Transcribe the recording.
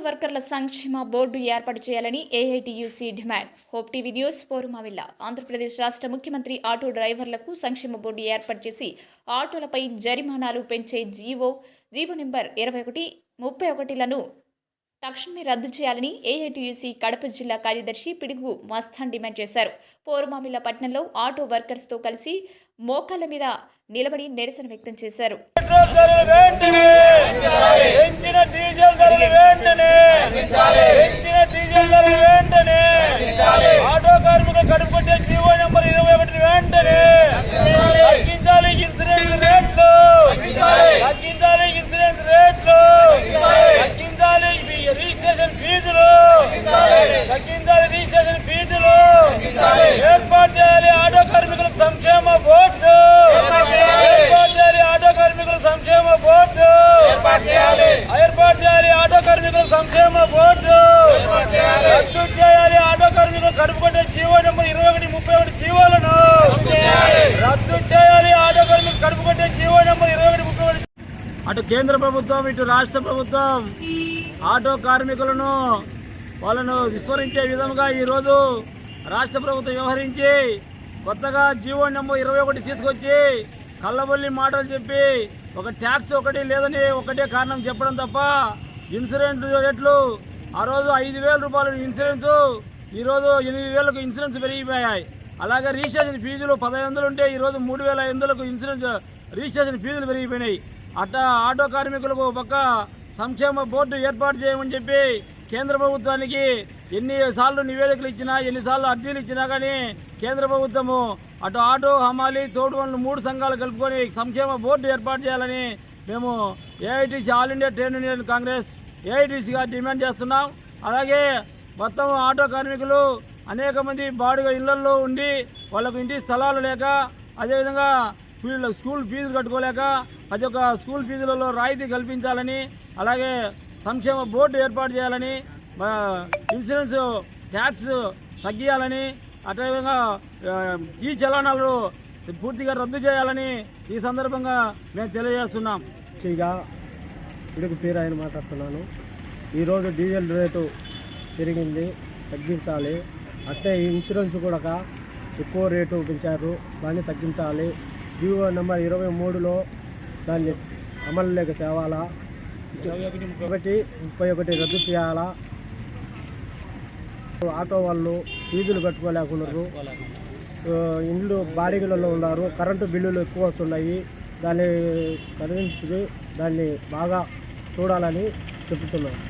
వర్కర్ల సంక్షేమ బోర్డు ఏర్పాటు చేయాలని AITUC demand. Hope TV news Porumamilla. Andhra Pradesh రాష్ట్ర ముఖ్యమంత్రి ఆటో డ్రైవర్లకు సంక్షేమ బోర్డు ఏర్పాటు చేసి ఆటోలపై జరిమానాలు పెంచే జీవో జీవో నెంబర్ ఇరవై ఒకటి ముప్పై ఒకటిలను తక్షణమే రద్దు చేయాలని ఏఐటియుసి కడప జిల్లా కార్యదర్శి పిడుగు మస్తాన్ డిమాండ్ చేశారు. పోరుమామిల పట్టణంలో ఆటో వర్కర్స్తో కలిసి మోకాళ్ళ మీద నిలబడి నిరసన వ్యక్తం చేశారు. పెట్రోల్ ధరలు వెంటనే పెంచిన డీజిల్ ధరలు వెంటనే పెంచిన డీజిల్ ధరలు వెంటనే ఆటో కార్మికులు కడుపు కొట్టే జీవో నెంబర్ ఇరవై ఒకటి వెంటనే తగ్గించాలి ఇన్సూరెన్స్ రేట్లు తగ్గించాలి ఇన్సూరెన్స్ రేట్లు తగ్గించాలి ఈ రిజిస్ట్రేషన్ ఫీజులు తగ్గించాలి రిజిస్ట్రేషన్ ఫీజులు ఏర్పాటు చేయాలి ఆటో కార్మికుల సంక్షేమ బోర్డు ఏర్పాటు చేయాలి ఆటో కార్మికుల సంక్షేమ బోర్డు ఏర్పాటు చేయాలి ఏర్పాటు చేయాలి ఆటో కార్మికుల సంక్షేమ బోర్డు రద్దు చేయాలి ఆటో కార్మికులు కడుపు కొట్టే జీవో నెంబర్ ఇరవై ఒకటి ముప్పై ఒకటి జీవోలను రద్దు చేయాలి ఆటో కార్మికులు కడుపు కొట్టే జీవో నెంబర్ ఇరవై ఒకటి ముప్పై ఒకటి అటు కేంద్ర ప్రభుత్వం ఇటు రాష్ట్ర ప్రభుత్వం ఆటో కార్మికులను వాళ్ళను విస్మరించే విధంగా ఈరోజు రాష్ట్ర ప్రభుత్వం వ్యవహరించి కొత్తగా జీవో నెంబర్ ఇరవై ఒకటి తీసుకొచ్చి కళ్ళబొల్లి మాటలు చెప్పి ఒక ట్యాక్స్ ఒకటి లేదని ఒకటే కారణం చెప్పడం తప్ప ఇన్సూరెన్స్ రేట్లు ఆ రోజు ఐదు వేల రూపాయలు ఇన్సూరెన్సు ఈరోజు ఎనిమిది వేలకు ఇన్సూరెన్స్ పెరిగిపోయాయి. అలాగే రిజిస్ట్రేషన్ ఫీజులు పదహైదు వందలు ఉంటే ఈరోజు మూడు వేల ఐదు వందలకు ఇన్సూరెన్స్ రిజిస్ట్రేషన్ ఫీజులు పెరిగిపోయినాయి. అట్టా ఆటో కార్మికులకు ఒక పక్క సంక్షేమ బోర్డు ఏర్పాటు చేయమని చెప్పి కేంద్ర ప్రభుత్వానికి ఎన్నిసార్లు నివేదికలు ఇచ్చినా ఎన్నిసార్లు అర్జీలు ఇచ్చినా కానీ కేంద్ర ప్రభుత్వము అటు ఆటో హమాలి తోడు పనులు మూడు సంఘాలు కలుపుకొని సంక్షేమ బోర్డు ఏర్పాటు చేయాలని మేము AITC all India trade union congress ఏఐటీసీగా demand చేస్తున్నాం. అలాగే మొత్తం ఆటో కార్మికులు అనేక మంది బాడుగ ఇళ్ళల్లో ఉండి వాళ్ళకు ఇంటి స్థలాలు లేక అదేవిధంగా స్కూల్ ఫీజులు కట్టుకోలేక ప్రతి ఒక్క స్కూల్ ఫీజులలో రాయితీ కల్పించాలని అలాగే సంక్షేమ బోర్డు ఏర్పాటు చేయాలని మా ఇన్సూరెన్స్ ట్యాక్స్ తగ్గియాలని అదేవిధంగా ఈ చలనాలు పూర్తిగా రద్దు చేయాలని ఈ సందర్భంగా మేము తెలియజేస్తున్నాం. సాక్షిగా పిడుగు పీరాయని మాట్లాడుతున్నాను. ఈరోజు డీజిల్ రేటు పెరిగింది తగ్గించాలి. అట్టే ఇన్సూరెన్స్ కూడా ఎక్కువ రేటు పెంచారు దాన్ని తగ్గించాలి. జీవో నెంబర్ ఇరవై మూడులో దాన్ని అమలులోకి తేవాలా? ఒకటి ముప్పై ఒకటి రద్దు చేయాలా? ఆటో వాళ్ళు ఫీజులు కట్టుకోలేకున్నారు. ఇండ్లు బాడిగలలో ఉన్నారు. కరెంటు బిల్లులు ఎక్కువ వస్తున్నాయి. దాన్ని కదిలించి దాన్ని బాగా చూడాలని చెబుతున్నాను